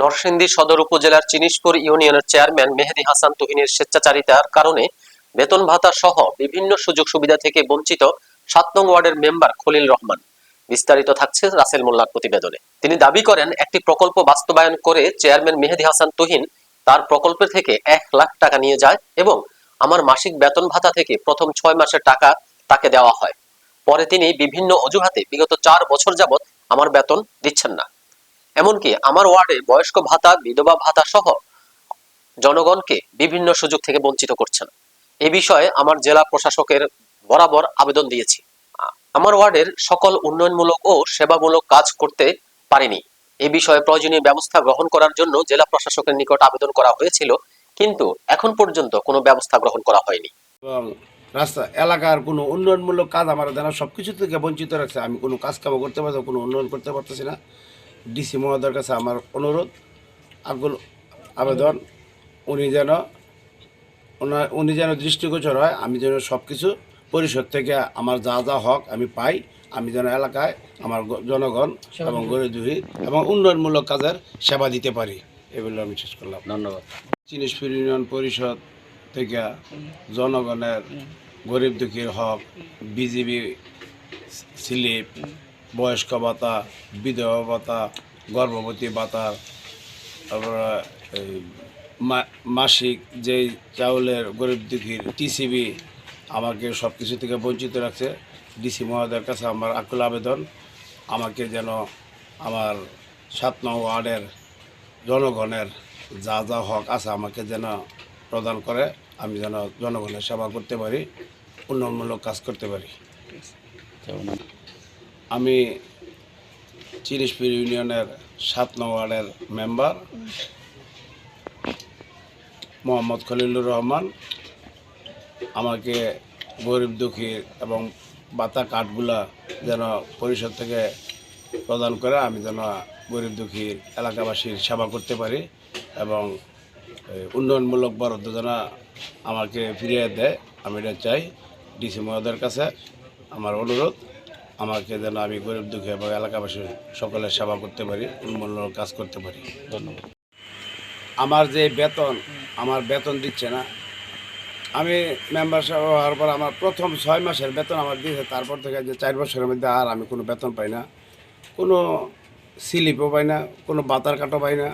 নরসিংদী সদর উপজেলার চিনিশপুর ইউনিয়নের চেয়ারম্যান মেহেদি হাসান তুহিনের স্বেচ্ছাচারিতার কারণে বেতন ভাতা সহ বিভিন্ন সুযোগ সুবিধা থেকে বঞ্চিত সাত নং ওয়ার্ডের মেম্বার খলিল রহমান। বিস্তারিত থাকছে রাসেল মোল্লার প্রতিবেদনে। তিনি দাবি করেন, একটি প্রকল্প বাস্তবায়ন করে চেয়ারম্যান মেহেদি হাসান তুহিন তার প্রকল্পের থেকে এক লাখ টাকা নিয়ে যায় এবং আমার মাসিক বেতন ভাতা থেকে প্রথম ছয় মাসের টাকা তাকে দেওয়া হয়। পরে তিনি বিভিন্ন অজুহাতে বিগত চার বছর যাবৎ আমার বেতন দিচ্ছেন না। এমনকি আমার ওয়ার্ডে বয়স্ক ভাতা, বিধবা ভাতা সহ জনগণকে বিভিন্ন সুযোগ থেকে বঞ্চিত করছেন। এ বিষয়ে আমার জেলা প্রশাসকের বরাবর আবেদন দিয়েছি। আমার ওয়ার্ডের সকল উন্নয়নমূলক ও সেবামূলক কাজ করতে পারিনি। এ বিষয়ে প্রয়োজনীয় ব্যবস্থা গ্রহণ করার জন্য জেলা প্রশাসকের নিকট আবেদন করা হয়েছিল, কিন্তু এখন পর্যন্ত কোনো ব্যবস্থা গ্রহণ করা হয়নি। রাস্তা, এলাকার কোনো উন্নয়নমূলক কাজ আমার দ্বারা সব কিছু থেকে বঞ্চিত রাখছে আমি কোনো কাজ কাম করতে পারছি কোনো উন্নয়ন করতে পারতেছি না। ডিসি মহোদয়ের কাছে আমার অনুরোধ আগুল আবেদন। উনি যেন ওনার উনি যেন দৃষ্টিগোচর হয় আমি যেন সব কিছু পরিষদ থেকে আমার যা যা হক আমি পাই আমি যেন এলাকায় আমার জনগণ এবং গরিব দুঃখী এবং উন্নয়নমূলক কাজের সেবা দিতে পারি এগুলো আমি শেষ করলাম। ধন্যবাদ। চিনিশপুর ইউনিয়ন পরিষদ থেকে জনগণের গরিব দুঃখীর হক বিজিবি স্লিপ বয়স্ক ভাতা, বিধবা ভাতা, গর্ভবতী ভাতা, তারপরে, এই মাসিক যেই চাউলের গরিব দুঃখীর টিসিবি আমাকে সব কিছু থেকে বঞ্চিত রাখছে। ডিসি মহোদয়ের কাছে আমার আকুল আবেদন, আমাকে যেন আমার সাত নং ওয়ার্ডের জনগণের যা যা হক আছে আমাকে যেন প্রদান করে, আমি যেন জনগণের সেবা করতে পারি, উন্নয়নমূলক কাজ করতে পারি। আমি চিরিশপুর ইউনিয়নের সাত নং ওয়ার্ডের মেম্বার, মোহাম্মদ খলিলুর রহমান। আমাকে গরিব দুঃখী এবং বাতা কাঠগুলা যেন পরিষদ থেকে প্রদান করে আমি যেন গরিব দুঃখী এলাকাবাসীর সেবা করতে পারি এবং উন্নয়নমূলক বরাদ্দ যেন আমাকে ফিরিয়ে দেয়, আমি এটা চাই। ডিসি মহোদয়ের কাছে আমার অনুরোধ। আমাকে যেন আমি গরিব দুঃখী এবং এলাকাবাসীর সকলের সেবা করতে পারি উন্নয়নমূলক কাজ করতে পারি। ধন্যবাদ। আমার যে বেতন আমার বেতন দিচ্ছে না। আমি মেম্বারশিপ হওয়ার পর আমার প্রথম ছয় মাসের বেতন আমার দিয়েছে তারপর থেকে যে চার বছরের মধ্যে আর আমি কোনো বেতন পাই না। কোনো স্লিপও পাই না কোনো বাতার কাটও পাই না।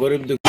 গরিব দুঃখী